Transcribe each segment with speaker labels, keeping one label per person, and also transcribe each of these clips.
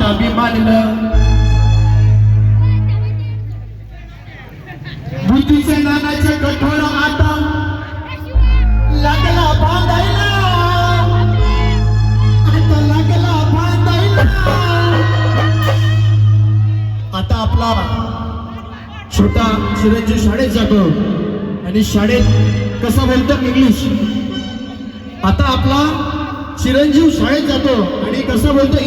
Speaker 1: आता मी मानलं बुद्धीच्या नानाचे कठोर आता. लागला बांधायला. आता लागला बांधायला. आता आपला छोटा चिरंजीव शाळेत जातो. आणि शाळेत कसा बोलतो इंग्लिश? आता आपला चिरंजीव शाळेत जातो. आणि कसा बोलतो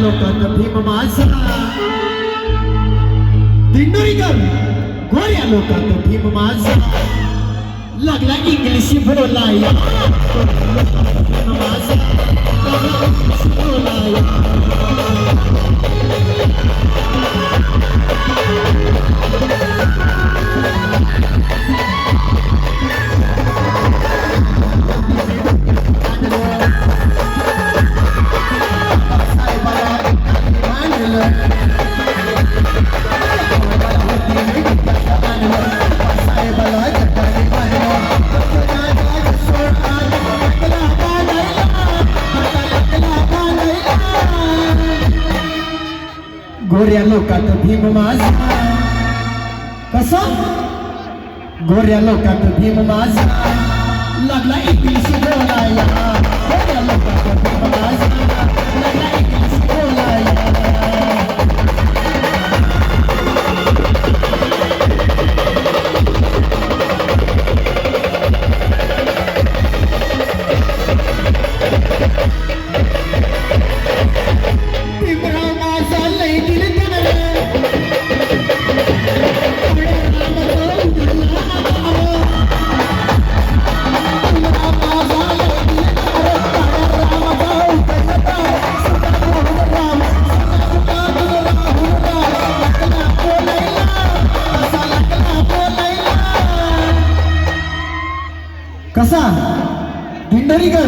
Speaker 1: लोकांना भीम माझा दिंडोरीकर गोऱ्या लोकांना भीम माझा लागला इंग्लिश बोलायला. गोऱ्या लोकात भीम माझा. कसा? गोऱ्या लोकात भीम माझा. लागला इंग्लिश बोलायला. गोऱ्या लोकात भीम माझा. कसा दिंडरीकर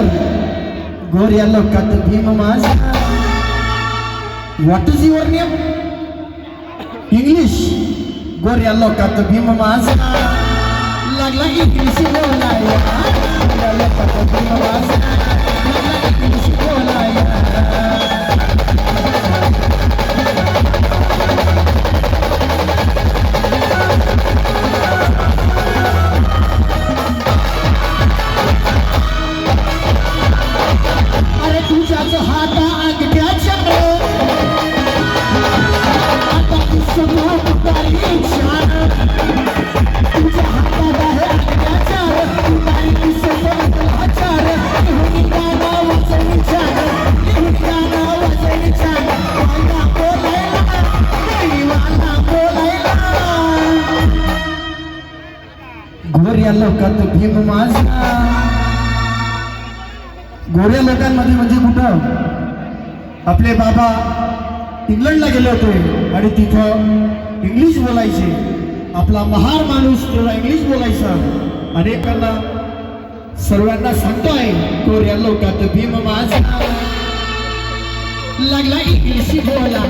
Speaker 1: गोऱ्या लोकात भीम माझा what is your name English गोऱ्या लोकात भीम माझा लागला इंग्लिश बोलाया गोऱ्या लोकात भीम माझा गोऱ्या लोकात भीम माझा गोऱ्या लोकांमध्ये म्हणजे कुठं? आपले बाबा इंग्लंडला गेले होते. आणि तिथं इंग्लिश बोलायचे. आपला महार माणूस तेवढा इंग्लिश बोलायचा. अनेकांना सर्वांना सांगतो आहे गोऱ्या लोकात भीम माझा. लागला इंग्लिश बोला